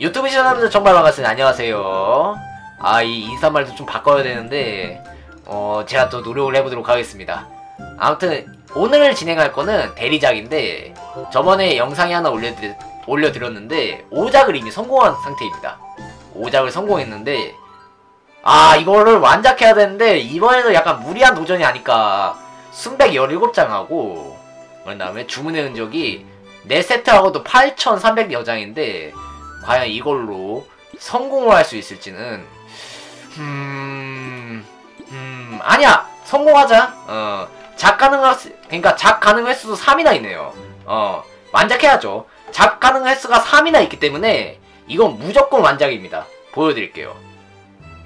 유튜브 시청자분들 정말 반갑습니다. 안녕하세요. 아, 이 인사말도 좀 바꿔야 되는데, 어, 제가 또 노력을 해보도록 하겠습니다. 아무튼, 오늘 진행할 거는 대리작인데, 저번에 영상에 하나 올려드렸, 올려드렸는데, 오작을 이미 성공한 상태입니다. 오작을 성공했는데, 아, 이거를 완작해야 되는데, 이번에도 약간 무리한 도전이 아닐까. 순백 17장하고, 그런 다음에 주문의 흔적이 4세트하고도 8,300여장인데, 과연 이걸로 성공을 할 수 있을지는 음... 음... 아니야! 성공하자! 어... 작 가능 횟수, 그니까 작 가능 횟수도 3이나 있네요. 어... 완작해야죠. 작 가능 횟수가 3이나 있기 때문에 이건 무조건 완작입니다. 보여드릴게요.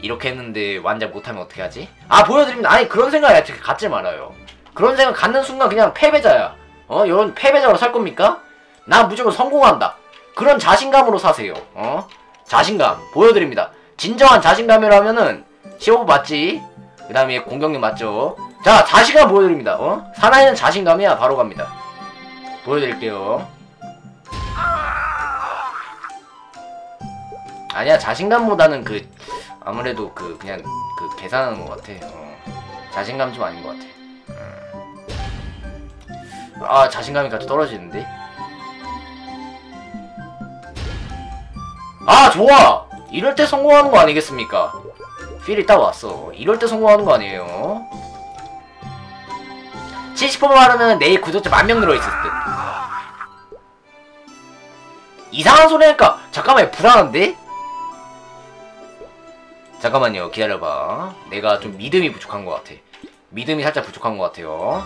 이렇게 했는데 완작 못하면 어떻게 하지? 아 보여드립니다. 아니 그런 생각이 어떻게 갖지 말아요. 그런 생각 갖는 순간 그냥 패배자야. 어? 이런 패배자로 살 겁니까? 나 무조건 성공한다. 그런 자신감으로 사세요. 어? 자신감 보여드립니다. 진정한 자신감이라면은 15부 맞지? 그 다음에 공격력 맞죠? 자 자신감 보여드립니다. 어? 사나이는 자신감이야 바로 갑니다. 보여드릴게요. 아니야 자신감보다는 그 아무래도 그 그냥 그 계산하는 것 같아. 어. 자신감 좀 아닌 것 같아. 음. 아 자신감이 같이 떨어지는데? 아 좋아! 이럴 때 성공하는 거 아니겠습니까? 필이 딱 왔어. 이럴 때 성공하는 거 아니에요? 70%만 하면 내일 구독자 만 명 늘어있을 듯. 이상한 소리 하니까 잠깐만 불안한데? 잠깐만요 기다려봐 내가 좀 믿음이 부족한 것 같아 믿음이 살짝 부족한 것 같아요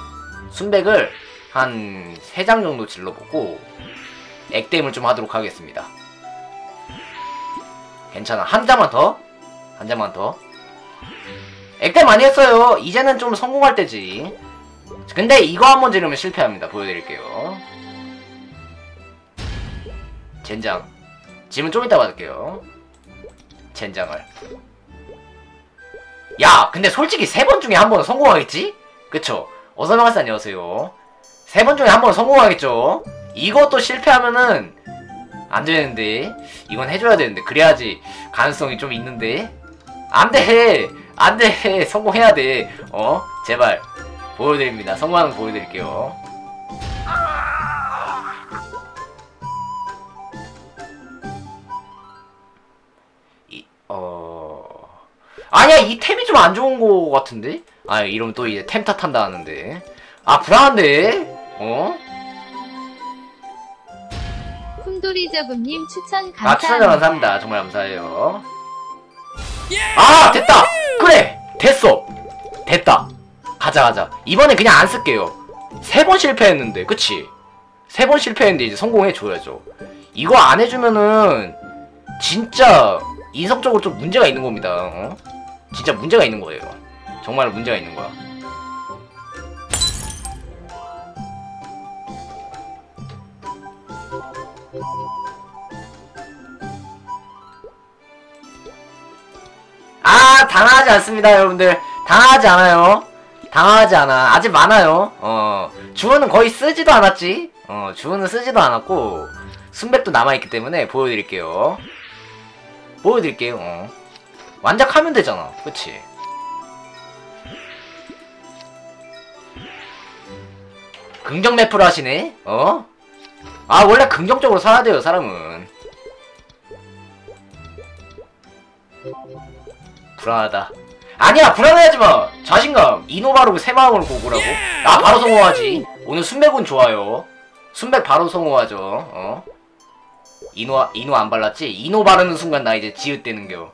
순백을 한 3장 정도 질러보고 액땜을 좀 하도록 하겠습니다 괜찮아. 한 장만 더? 한 장만 더. 액땜 많이 했어요. 이제는 좀 성공할 때지. 근데 이거 한번 지르면 실패합니다. 보여드릴게요. 젠장. 짐은 좀 이따 받을게요. 젠장을. 야 근데 솔직히 세 번 중에 한 번은 성공하겠지? 그쵸? 어서나가스 안녕하세요. 세 번 중에 한 번은 성공하겠죠? 이것도 실패하면은 안 되는데. 이건 해줘야 되는데. 그래야지 가능성이 좀 있는데. 안돼! 안돼! 성공해야 돼. 어? 제발. 보여드립니다. 성공하는 거 보여드릴게요. 이, 어... 아니야 이 템이 좀 안 좋은 거 같은데? 아 이러면 또 이제 템 탓한다 하는데. 아 불안한데? 어? 쿰도리저금님 추천 아 추천 감사합니다. 감사합니다. 정말 감사해요. 아 됐다! 그래! 됐어! 됐다! 가자 가자. 이번에 그냥 안 쓸게요. 세 번 실패했는데 그치? 세 번 실패했는데 이제 성공해줘야죠. 이거 안 해주면은 진짜 인성적으로 좀 문제가 있는 겁니다. 어? 진짜 문제가 있는 거예요. 정말 문제가 있는 거야 당하지 않습니다 여러분들. 당하지 않아요. 당하지 않아. 아직 많아요. 어 주문은 거의 쓰지도 않았지. 어 주문은 쓰지도 않았고 순백도 남아있기 때문에 보여드릴게요. 보여드릴게요. 어. 완작하면 되잖아. 그치? 긍정 매프를 하시네. 어? 아 원래 긍정적으로 살아야 돼요 사람은 불안하다. 아니야 불안해하지마. 자신감. 이노바로 새 마음으로 고고라고. 나 바로 성공하지. 오늘 순백은 좋아요. 순백 바로 성공하죠. 어? 이노 이노 안 발랐지? 이노 바르는 순간 나 이제 지읒대는겨.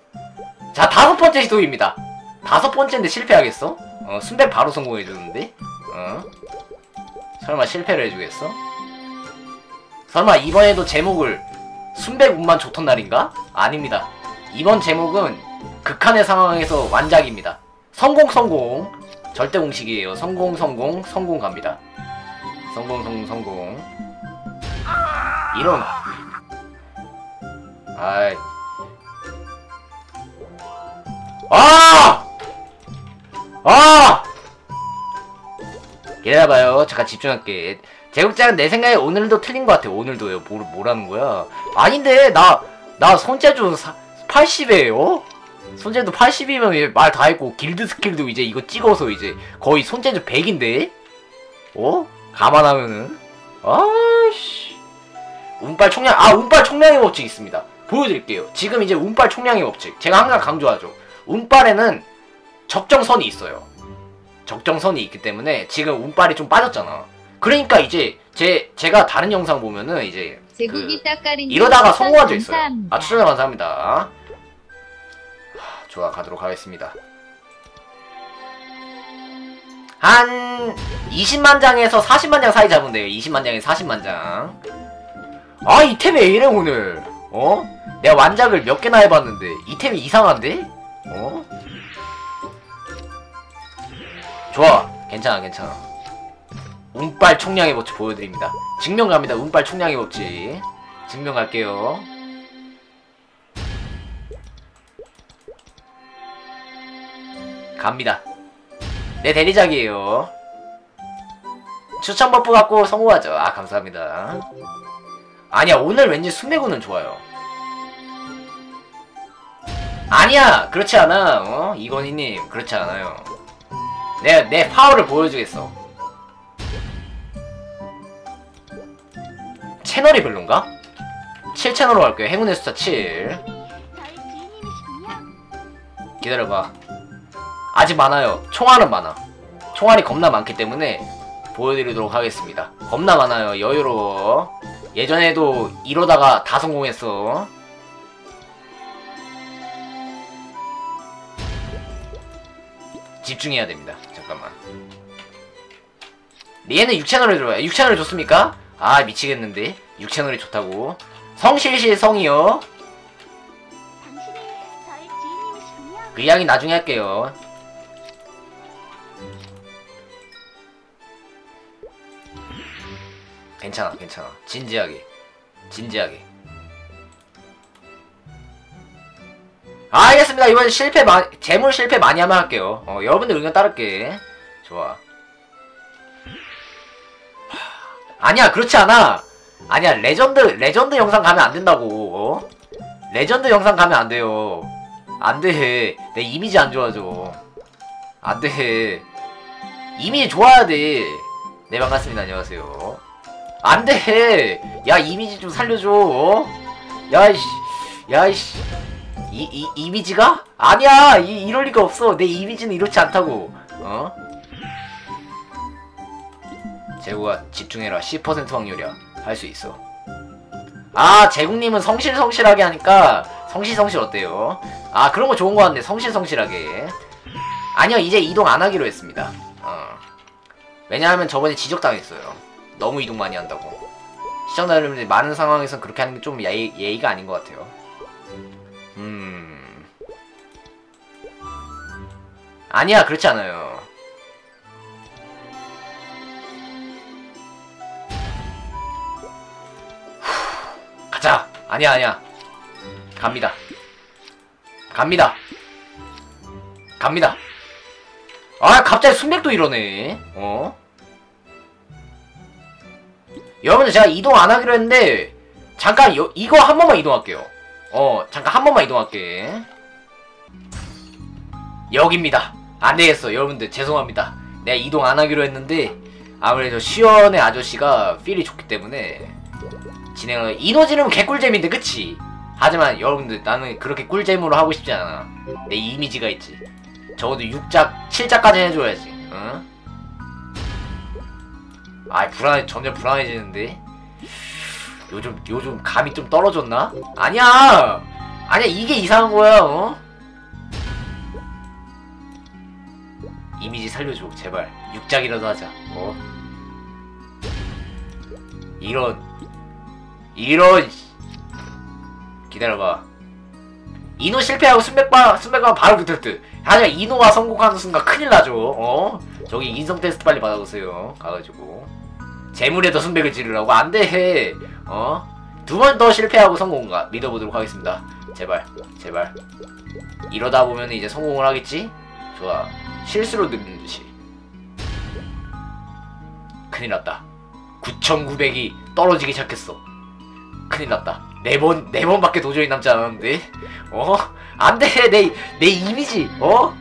자 다섯 번째 시도입니다. 다섯 번째인데 실패하겠어? 어 순백 바로 성공해주는데? 어? 설마 실패를 해주겠어? 설마 이번에도 제목을 순백 운만 좋던 날인가? 아닙니다. 이번 제목은 극한의 상황에서 완작입니다. 성공 성공 절대 공식이에요. 성공 성공 성공 갑니다. 성공 성공 성공 이런 아이 아! 아! 기다려봐요. 잠깐 집중할게. 제국장은 내 생각에 오늘도 틀린 것 같아. 오늘도요. 뭘, 뭐라는 거야? 아닌데, 나, 나 손재주 80이에요? 손재주 80이면 말 다 했고 길드 스킬도 이제 이거 찍어서 이제 거의 손재주 100인데? 어? 감안하면은? 아씨. 운빨 총량 아 운빨 총량의 법칙 있습니다. 보여드릴게요. 지금 이제 운빨 총량의 법칙. 제가 항상 강조하죠. 운빨에는 적정선이 있어요. 적정선이 있기 때문에 지금 운빨이 좀 빠졌잖아. 그러니까 이제 제 제가 다른 영상 보면은 이제 따까리 이러다가 성공한 적 있어요. 아 추천 감사합니다. 하, 좋아 가도록 하겠습니다. 한 20만 장에서 40만 장 사이 잡으면 돼요. 20만 장에서 40만 장. 아 이템이 왜 이래 오늘? 어? 내가 완작을 몇 개나 해봤는데 이템이 이상한데? 어? 좋아 괜찮아 괜찮아. 운빨 총량의 법칙 보여드립니다. 증명 갑니다. 운빨 총량의 법칙. 증명 갈게요. 갑니다. 내 대리작이에요. 추천 버프 갖고 성공하죠. 아, 감사합니다. 아니야, 오늘 왠지 순매구는 좋아요. 아니야, 그렇지 않아. 어? 이건희님, 그렇지 않아요. 내가 내 파워를 보여주겠어. 채널이 별론가? 7채널로 갈게요. 행운의 숫자 7. 기다려봐. 아직 많아요. 총알은 많아. 총알이 겁나 많기 때문에 보여드리도록 하겠습니다. 겁나 많아요. 여유로워. 예전에도 이러다가 다 성공했어. 집중해야 됩니다. 잠깐만. 얘는 6채널을 들어와요. 6채널 좋습니까? 아 미치겠는데 6채널이 좋다고 성실실 성이요. 그 이야기 나중에 할게요 괜찮아 괜찮아. 진지하게. 진지하게. 아, 알겠습니다. 이번 실패 마, 재물 실패 많이 하면 할게요. 어, 여러분들 의견 따를게. 좋아. 아니야 그렇지 않아. 아니야 레전드 레전드 영상 가면 안 된다고. 어? 레전드 영상 가면 안 돼요. 안돼. 내 이미지 안 좋아져. 안돼. 이미지 좋아야 돼네 반갑습니다. 안녕하세요 안돼. 야 이미지 좀 살려줘. 어? 야이씨. 야이씨. 이, 이 이미지가? 아니야. 이, 이럴 리가 없어. 내 이미지는 이렇지 않다고. 어? 재구가 집중해라. 10% 확률이야. 할 수 있어. 아 재국님은 성실성실하게 하니까 성실성실 어때요? 아 그런 거 좋은 거 같네. 성실성실하게. 아니요 이제 이동 안 하기로 했습니다. 어. 왜냐하면 저번에 지적당했어요 너무 이동 많이 한다고 시청자 여러분들이 많은 상황에선 그렇게 하는 게 좀 예의, 예의가 아닌 것 같아요 음 아니야 그렇지 않아요 가자. 아니야, 아니야. 갑니다. 갑니다. 갑니다. 아, 갑자기 순백도 이러네. 어? 여러분들 제가 이동 안 하기로 했는데 잠깐 여, 이거 한 번만 이동할게요. 어, 잠깐 한 번만 이동할게. 여기입니다. 안 되겠어. 여러분들 죄송합니다. 내가 이동 안 하기로 했는데 아무래도 시원의 아저씨가 필이 좋기 때문에 진행을 지르면 개꿀잼인데 그치? 하지만 여러분들 나는 그렇게 꿀잼으로 하고 싶지 않아 내 이미지가 있지 적어도 6작 7작까지 해줘야지 응? 아이 불안해 점점 불안해지는데 요즘 요즘 감이 좀 떨어졌나? 아니야 아니야 이게 이상한 거야 어? 이미지 살려줘 제발 6작이라도 하자 어? 이런 이런 씨. 기다려봐 이노 실패하고 순백바 순백바 바로 붙을 듯 하지만 이노가 성공하는 순간 큰일 나죠 어 저기 인성 테스트 빨리 받아보세요 가가지고 재물에도 순백을 지르라고 안돼 어 두 번 더 실패하고 성공가 믿어보도록 하겠습니다 제발 제발 이러다 보면 이제 성공을 하겠지 좋아 실수로 늙는 듯이 큰일 났다 9900이 떨어지기 시작했어 큰일 났다. 네 번, 네 번밖에 도저히 남지 않았는데? 어? 안 돼! 내, 내 이미지, 어?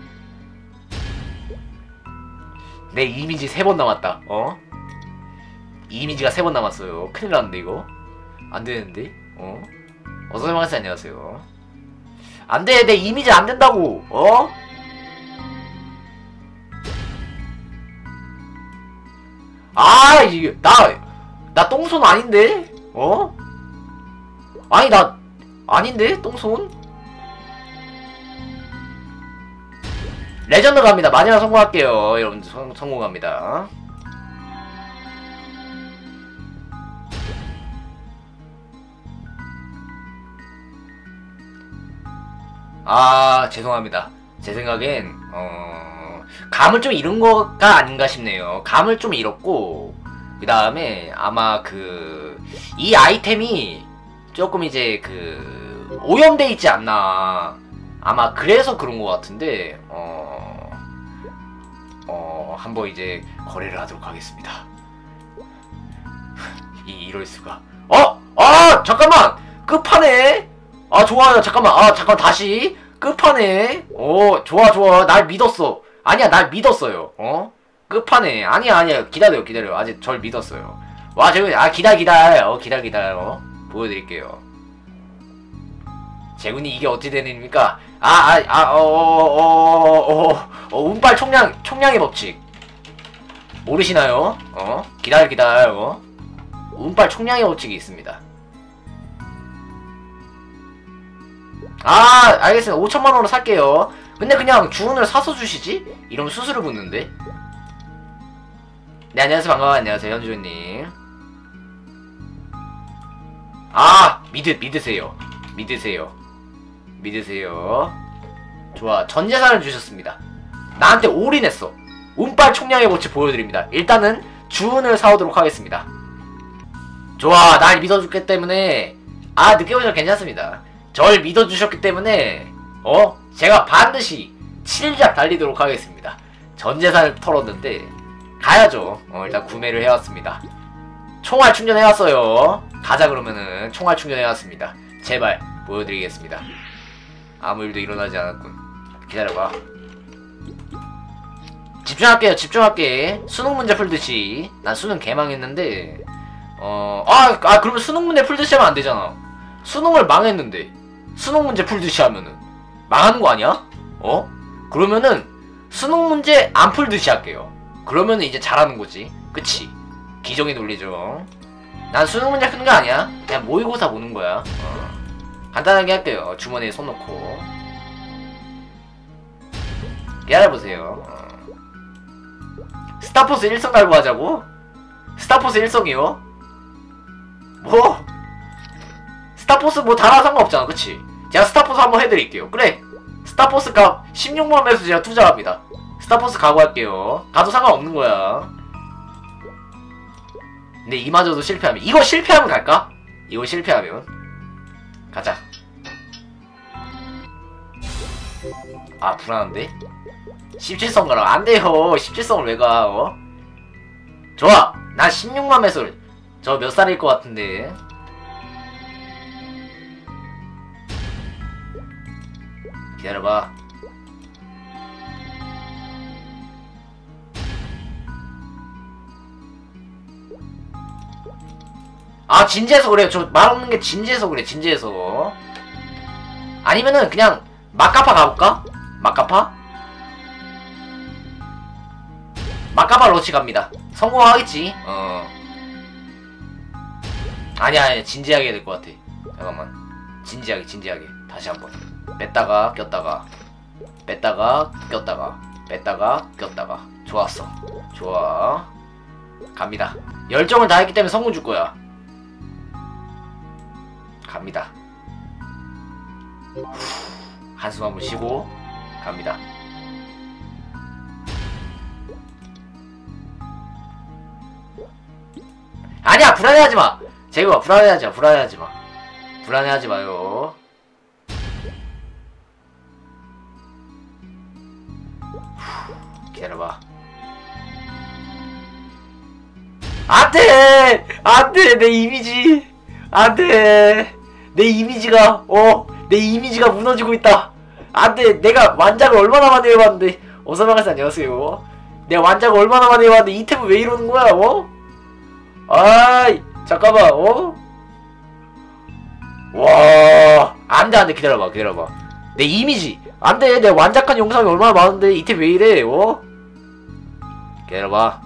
내 이미지 세 번 남았다, 어? 이미지가 세 번 남았어요. 큰일 났는데, 이거? 안 되는데? 어? 어서오세요. 안녕하세요. 안 돼! 내 이미지 안 된다고! 어? 아, 이게, 나, 나 똥손 아닌데? 어? 아니, 나, 아닌데? 똥손? 레전드 갑니다. 마지막 성공할게요. 여러분들 성, 성공합니다. 아, 죄송합니다. 제 생각엔, 어, 감을 좀 잃은 거가 아닌가 싶네요. 감을 좀 잃었고, 그 다음에 아마 그, 이 아이템이 조금 이제 그, 오염돼 있지 않나. 아마 그래서 그런 것 같은데, 어, 어, 한번 이제 거래를 하도록 하겠습니다. 이, 이럴 수가. 어? 아! 잠깐만! 끝판에! 아, 좋아요. 잠깐만. 아, 잠깐 다시. 끝판에. 어, 좋아, 좋아. 날 믿었어. 아니야, 날 믿었어요. 어? 끝판에. 아니야, 아니야. 기다려요, 기다려요. 아직 절 믿었어요. 와, 재훈이, 아, 기다, 기다. 어, 기다, 기다. 어? 보여드릴게요. 재훈이 이게 어찌 되는 일입니까? 아, 아, 아, 어, 어, 어, 어, 어, 운빨 총량, 총량의 법칙. 모르시나요? 어? 기다려, 기다려. 어? 운빨 총량의 법칙이 있습니다. 아, 알겠습니다. 5천만원으로 살게요. 근데 그냥 주문을 사서 주시지? 이러면 수수료 붙는데? 네, 안녕하세요. 반가워요. 안녕하세요. 현주님. 아, 믿으, 믿으세요. 믿으세요. 믿으세요. 좋아. 전 재산을 주셨습니다. 나한테 올인했어. 운빨 총량의 법칙 보여드립니다. 일단은 주문을 사오도록 하겠습니다. 좋아. 날 믿어줬기 때문에 아, 늦게 오셔도 괜찮습니다. 절 믿어주셨기 때문에 어? 제가 반드시 7잡 달리도록 하겠습니다. 전 재산을 털었는데 가야죠. 어, 일단 구매를 해왔습니다. 총알 충전해왔어요. 가자 그러면은 총알 충전해왔습니다. 제발 보여드리겠습니다. 아무 일도 일어나지 않았군. 기다려봐. 집중할게요. 집중할게. 수능 문제 풀듯이. 난 수능 개망했는데 어... 아, 아 그러면 수능 문제 풀듯이 하면 안 되잖아. 수능을 망했는데 수능 문제 풀듯이 하면은 망하는 거 아니야? 어? 그러면은 수능 문제 안 풀듯이 할게요. 그러면은 이제 잘하는 거지. 그치? 기정이 논리죠. 난 수능 문제 푸는 거 아니야. 그냥 모의고사 보는 거야. 어. 간단하게 할게요. 주머니에 손 넣고. 기다려보세요. 어. 스타포스 1성 갈고 하자고? 스타포스 1성이요? 뭐? 스타포스 뭐 달아 상관없잖아 그치? 제가 스타포스 한번 해드릴게요. 그래. 스타포스 값 16만원 에서 제가 투자합니다. 스타포스 각오할게요. 가도 상관없는 거야. 근데 이마저도 실패하면 이거 실패하면 갈까? 이거 실패하면. 가자. 아 불안한데? 17성 가라. 안돼요. 17성을 왜가 어? 좋아. 나 16만 매술 저몇 살일 것 같은데 기다려봐. 아 진지해서 그래요. 저 말 없는 게 진지해서 그래 진지해서. 아니면은 그냥 마카파 가볼까? 마카파? 마카파 러시 갑니다. 성공하겠지. 어. 아니야 아니야 진지하게 될 것 같아. 잠깐만 진지하게 진지하게. 다시 한번. 뺐다가 꼈다가. 뺐다가 꼈다가. 뺐다가 꼈다가. 좋았어. 좋아. 갑니다. 열정을 다했기 때문에 성공 줄 거야. 갑니다. 후, 한숨 한번 쉬고 갑니다. 아니야 불안해하지 마. 제가 불안해하지 마 불안해하지 마 불안해하지 마요. 후, 기다려봐. 안돼! 안돼! 내 이미지! 안돼! 내 이미지가 어? 내 이미지가 무너지고 있다. 안돼! 내가 완작을 얼마나 많이 해봤는데. 어서방아씨 안녕하세요. 내가 완작을 얼마나 많이 해봤는데 이 템은 왜 이러는 거야 어? 아이 잠깐만 어? 와 안돼 안돼 기다려봐 기다려봐 내 이미지 안돼 내가 완작한 영상이 얼마나 많은데 이템왜 이래 어? 기다려봐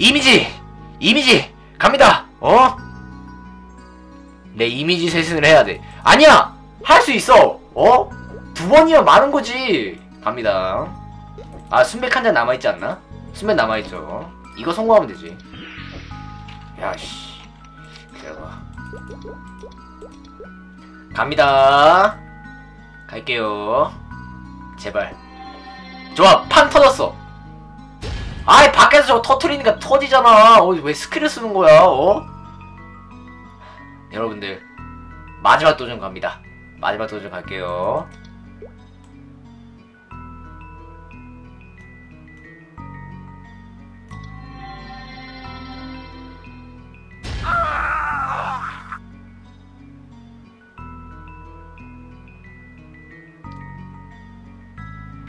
이미지! 이미지! 갑니다! 어? 내 이미지 세신을 해야 돼. 아니야! 할 수 있어! 어? 두 번이면 많은 거지! 갑니다. 아, 순백 한 잔 남아있지 않나? 순백 남아있죠. 이거 성공하면 되지. 야, 씨. 기다려봐. 갑니다. 갈게요. 제발. 좋아! 판 터졌어! 아이 밖에서 저거 터트리니까 터지잖아. 어, 왜 스킬을 쓰는 거야? 어? 여러분들 마지막 도전 갑니다. 마지막 도전 갈게요.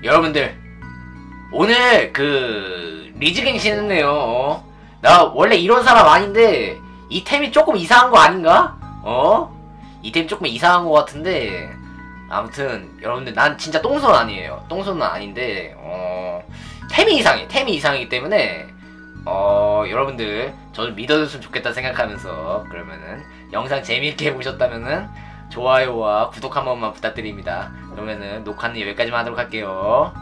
여러분들 오늘 그 리즈갱신 했네요. 어? 나 원래 이런 사람 아닌데 이 템이 조금 이상한 거 아닌가? 어? 이템 조금 이상한 거 같은데 아무튼 여러분들 난 진짜 똥손 아니에요. 똥손은 아닌데 어 템이 이상해. 템이 이상하기 때문에 어 여러분들 저를 믿어줬으면 좋겠다 생각하면서 그러면은 영상 재미있게 보셨다면은 좋아요와 구독 한 번만 부탁드립니다. 그러면은 녹화는 여기까지만 하도록 할게요.